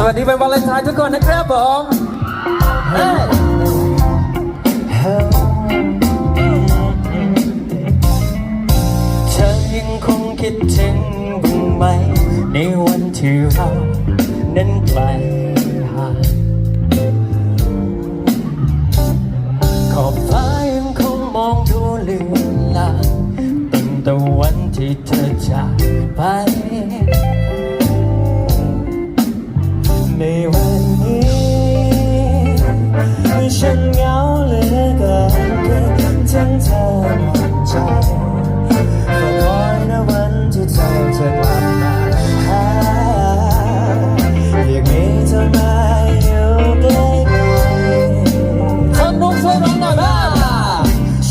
สวัสดีวันวาเลนไทน์ทุกคนนะครับผมเฮ้ยเธอยังคงคิดถึงบ้างไหม ในวันที่เรานั้นไกลห่างขอบฟ้ายังคงมองดูเลือนลางตั้งแต่วันที่เธอจากไป กลับมาหาอยากมีเธอมอยู่ใกล้คนนุ่มช่วยร้องหน่อยบ้า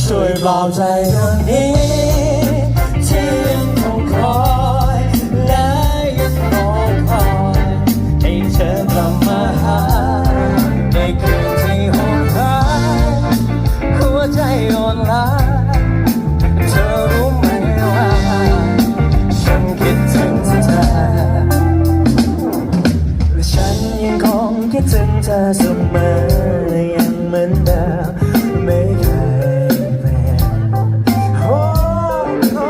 ช่วยปลอบใจดวงนี้ คิดถึงเธอเสมอยังเหมือนเดิมไม่เคยเปลี่ยนโอ้โอ้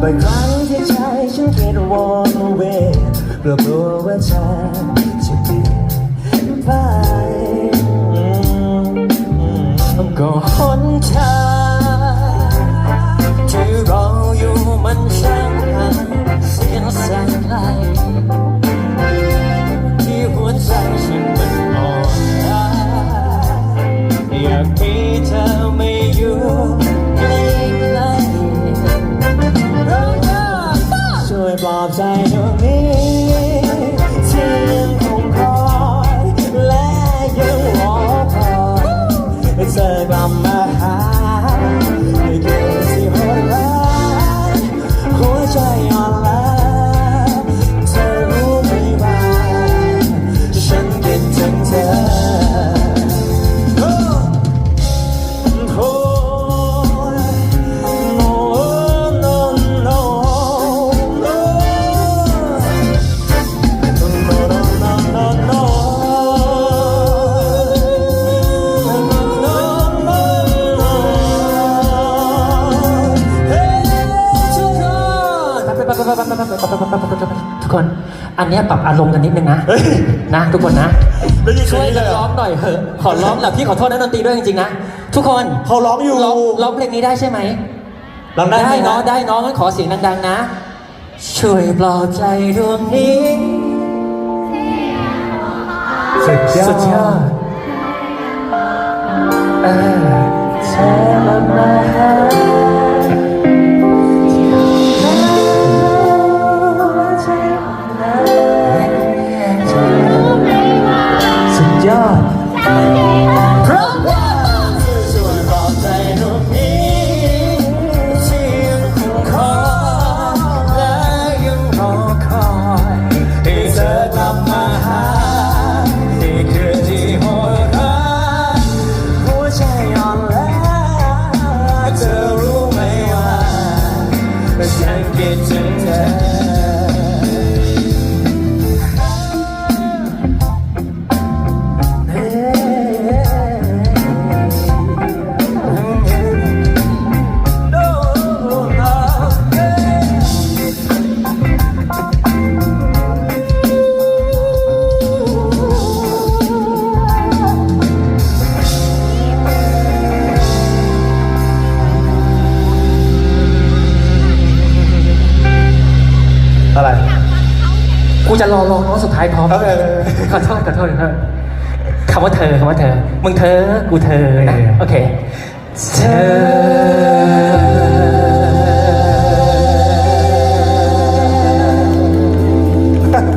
บางครั้งที่ใจฉันคิดวนเวียนกลัวกลัวว่าเธากมีเธอไม่อยู่ใกล้ๆช่วยปลอบใจดวงนี้ที่ยังคงคอยและยังรอคอยให้เธอกลับมาหาในคืนที่โหดร้ายหัวใจ ทุกคน อันเนี้ยปรับอารมณ์กันนิดนึงนะ นะ ทุกคนนะ ได้ยินช่วยเลกันยเหรร้อองหน่อยเถอะ ขอร้องแหละพี่ขอโทษนักดนตรีด้วยจริงๆนะ ทุกคนเขาร้องอยู่ร้องร้องเพลงนี้ได้ใช่ไหมร้องได้ไหมเนาะได้เนาะงั้นขอเสียงดังๆนะ ช่วยปลอบใจดวงนี้สุดยอด สุดยอด กูจะรอรองน้องสุดท้ายพร้อมเออเออ ขอโทษขอโทษขอโทษคำว่าเธอคำว่าเธอ มึงเธอ กูเธอนะเออโอเค เธอ